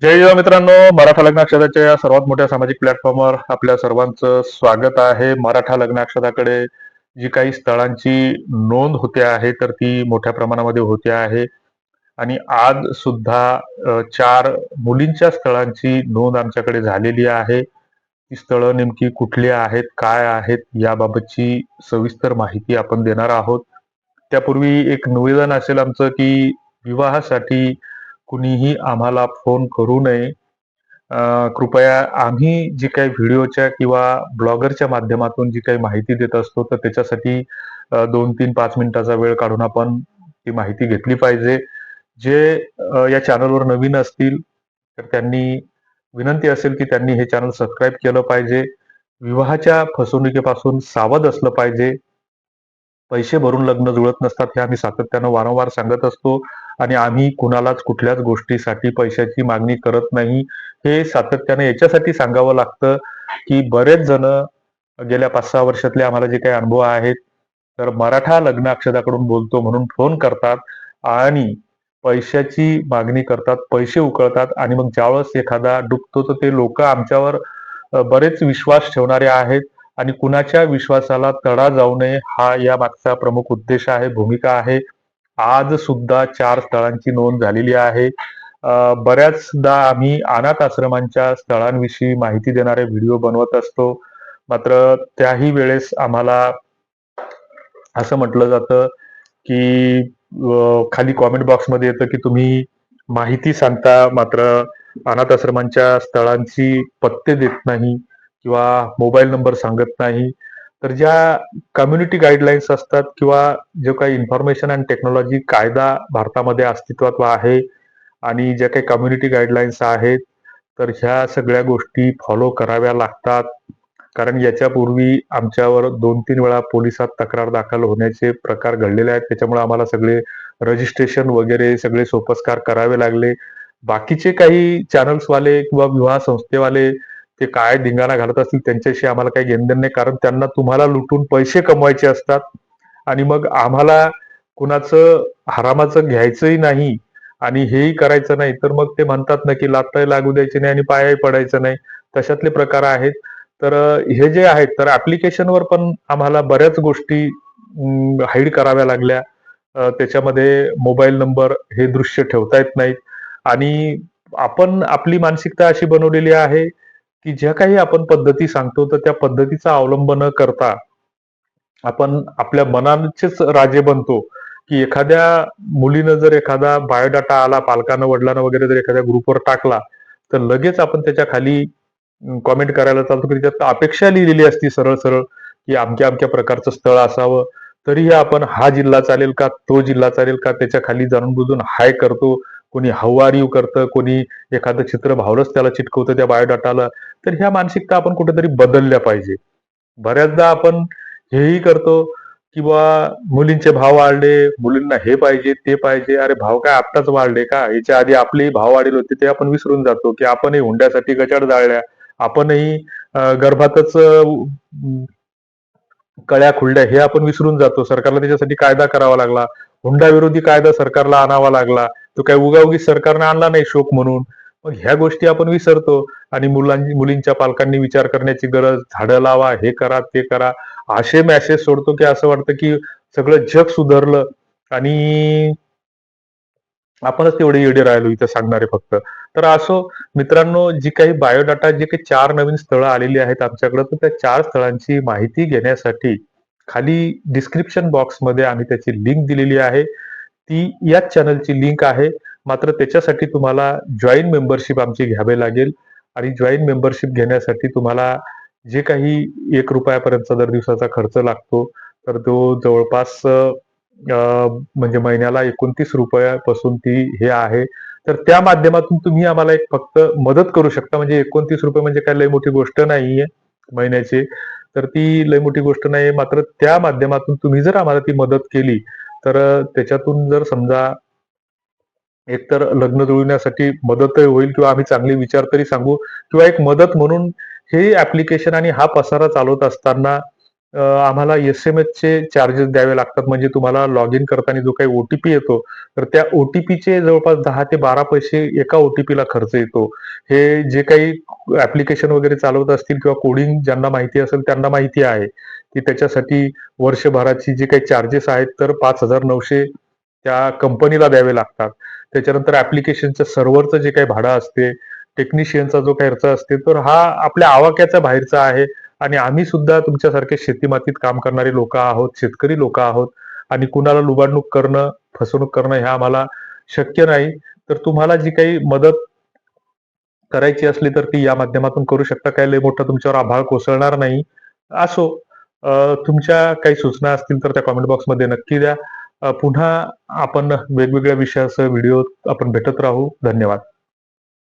जय जय मित्रांनो मराठा लग्नाक्षताच्या या सर्वात मोठ्या सामाजिक प्लॅटफॉर्मवर आपल्या सर्वांचं स्वागत आहे. मराठा लग्नाक्षताकडे जी काही स्थळांची नोंद होते आहे तर ती मोठ्या प्रमाणामध्ये होते आहे. आणि आज सुद्धा चार मुलींच्या स्थळांची नोंद आमच्याकडे झालेली आहे. ती स्थळं नेमकी कुठली आहेत काय आहेत याबाबतची सविस्तर माहिती आपण देणार आहोत. त्यापूर्वी एक निवेदन असेल आमचं की विवाहासाठी कुणीही आम्हाला फोन करू नये. कृपया आम्ही जी काही व्हिडिओच्या किंवा ब्लॉगरच्या माध्यमातून जी काही माहिती देत असतो तर त्याच्यासाठी दोन तीन पाच मिनिटाचा वेळ काढून आपण ती माहिती घेतली पाहिजे. जे या चॅनलवर नवीन असतील तर त्यांनी विनंती असेल की त्यांनी हे चॅनल सबस्क्राईब केलं पाहिजे. विवाहाच्या फसवणुकीपासून सावध असलं पाहिजे. पैसे भरून लग्न जुळत नसतात हे आम्ही सातत्यानं वारंवार सांगत असतो. आणि आम्ही कुणालाच कुठल्याच गोष्टीसाठी पैशाची मागणी करत नाही. हे सातत्याने याच्यासाठी सांगावं लागतं की बरेच जण गेल्या पाच सहा वर्षातले आम्हाला जे काही अनुभव आहेत तर मराठा लग्न अक्षदाकडून बोलतो म्हणून फोन करतात आणि पैशाची मागणी करतात पैसे उकळतात आणि मग ज्यावेळेस एखादा डुबतो तर ते लोक आमच्यावर बरेच विश्वास ठेवणारे आहेत आणि कुणाच्या विश्वासाला तडा जाऊ नये हा या मागचा प्रमुख उद्देश आहे भूमिका आहे. आज सुद्धा चार स्थळांची नोंद झालेली आहे. बऱ्याचदा आम्ही अनाथ आश्रमांच्या स्थळांविषयी माहिती देणारे व्हिडिओ बनवत असतो. मात्र त्याही वेळेस आम्हाला असं म्हटलं जातं की खाली कॉमेंट बॉक्समध्ये येतं की तुम्ही माहिती सांगता मात्र अनाथ आश्रमांच्या स्थळांची पत्ते देत नाही किंवा मोबाईल नंबर सांगत नाही. तर ज्या कम्युनिटी गाईडलाईन्स असतात किंवा जो काही इन्फॉर्मेशन अँड टेक्नॉलॉजी कायदा भारतामध्ये अस्तित्वात आहे आणि ज्या काही कम्युनिटी गाईडलाईन्स आहेत तर ह्या सगळ्या गोष्टी फॉलो कराव्या लागतात. कारण याच्यापूर्वी आमच्यावर दोन तीन वेळा पोलिसात तक्रार दाखल होण्याचे प्रकार घडलेले आहेत. त्याच्यामुळे आम्हाला सगळे रजिस्ट्रेशन वगैरे सगळे सोपस्कार करावे लागले. बाकीचे काही चॅनल्सवाले किंवा विवाह संस्थेवाले ते काय धिंगाणा घालत असतील त्यांच्याशी आम्हाला काही घेणदेण नाही. कारण त्यांना तुम्हाला लुटून पैसे कमवायचे असतात. आणि मग आम्हाला कुणाचं हरामाचं घ्यायचंही नाही आणि हेही करायचं नाही. तर मग ते म्हणतात ना की लाताही लागू द्यायचे नाही आणि पायाही पडायचं नाही. तशातले प्रकार आहेत. तर हे जे आहेत तर ऍप्लिकेशनवर पण आम्हाला बऱ्याच गोष्टी हाईड कराव्या लागल्या. त्याच्यामध्ये मोबाईल नंबर हे दृश्य ठेवता येत नाहीत. आणि आपण आपली मानसिकता अशी बनवलेली आहे की ज्या काही आपण पद्धती सांगतो तर त्या पद्धतीचा अवलंब न करता आपण आपल्या मनाचेच राजे बनतो की एखाद्या मुलीनं जर एखादा बायोडाटा आला पालकानं वडिलांना वगैरे जर एखाद्या ग्रुपवर टाकला तर लगेच आपण त्याच्याखाली कॉमेंट करायला चालतो की त्याच्यात अपेक्षा लिहिलेली असती सरळ सरळ की अमक्या अमक्या प्रकारचं स्थळ असावं. तरीही आपण हा जिल्हा चालेल का तो जिल्हा चालेल का त्याच्याखाली जाणून बुजून हाय करतो. कोणी हवारीव करतं कोणी एखादं चित्र भावलंच त्याला चिटकवतं त्या बायोडाटाला तर ह्या मानसिकता आपण कुठेतरी बदलल्या पाहिजे. बऱ्याचदा आपण हेही करतो किंवा मुलींचे भाव वाढले मुलींना हे पाहिजे ते पाहिजे अरे भाव काय आत्ताच वाढले का? याच्या आधी आपलेही भाव वाढले होते ते आपण विसरून जातो की आपणही हुंड्यासाठी गचाड जाळल्या आपणही गर्भातच कळ्या खुलड्या हे आपण विसरून जातो. सरकारला त्याच्यासाठी कायदा करावा लागला. हुंडा विरोधी कायदा सरकारला आणावा लागला. तो काही उगाउगी सरकारने आणला नाही शोक म्हणून. मग ह्या गोष्टी आपण विसरतो. आणि मुलांची मुलींच्या पालकांनी विचार करण्याची गरज झाडं लावा हे करा ते करा. असे मॅसेज सोडतो की असं वाटतं की सगळं जग सुधारलं आणि आपणच तेवढे येडे राहिलो इथं सांगणारे फक्त. तर असो मित्रांनो जी काही बायोडाटा जे काही चार नवीन स्थळं आलेली आहेत आमच्याकडे तर त्या चार स्थळांची माहिती घेण्यासाठी खाली डिस्क्रिप्शन बॉक्समध्ये आम्ही त्याची लिंक दिलेली आहे. ती याच चॅनलची लिंक आहे. मात्र त्याच्यासाठी तुम्हाला जॉईन मेंबरशिप आमची घ्यावी लागेल. आणि जॉईन मेंबरशिप घेण्यासाठी तुम्हाला जे काही एक रुपयापर्यंतचा दर दिवसाचा खर्च लागतो तर तो जवळपास म्हणजे महिन्याला एकोणतीस रुपयापासून ती हे आहे. तर त्या माध्यमातून तुम्ही आम्हाला एक फक्त मदत करू शकता. म्हणजे एकोणतीस रुपये म्हणजे काय लय मोठी गोष्ट नाहीये महिन्याची. तर ती लय मोठी गोष्ट नाही मात्र त्या माध्यमातून तुम्ही जर आम्हाला ती मदत केली तर त्याच्यातून जर समजा एकतर लग्न जुळवण्यासाठी मदतही होईल किंवा आम्ही चांगले विचार तरी सांगू किंवा एक मदत म्हणून हे ऍप्लिकेशन आणि हा पसारा चालवत असताना आम्हाला एस-एम-एसचे चार्जेस द्यावे लागतात. म्हणजे तुम्हाला लॉग इन करताना जो काही ओ-टी-पी येतो, तर त्या ओ-टी-पीचे जवळपास दहा ते 12 पैसे एका ओ-टी-पीला खर्च येतो. हे जे काही ऍप्लिकेशन वगैरे चालवत असतील किंवा कोडिंग ज्यांना माहिती असेल त्यांना माहिती आहे, की त्याच्यासाठी वर्षभराची जे काही चार्जेस आहेत, तर 5,900 त्या कंपनीला द्यावे लागतात. त्याच्यानंतर ऍप्लिकेशनच्या सर्व्हरचं जे काही भाडं असते, टेक्निशियनचा जो खर्च असते, तर हा आपल्या आवाक्याच्या बाहेरचा आहे आणि आम्ही सुद्धा तुमच्यासारखे शेतीमातीत काम करणारी लोक आहोत, शेतकरी लोक आहोत आणि कुणाला लुबाडणूक करणं, फसवणूक करणं हे आम्हाला शक्य नाही. तर तुम्हाला जी काही मदत करायची असली तर ती या माध्यमातून करू शकता. काही लय मोठं तुमच्यावर आभाळ कोसळणार नाही. असो, तुमच्या काही सूचना असतील तर त्या कॉमेंट बॉक्समध्ये नक्की द्या. पुन्हा आपण वेगवेगळ्या विषयासह व्हिडिओ आपण भेटत राहू. धन्यवाद.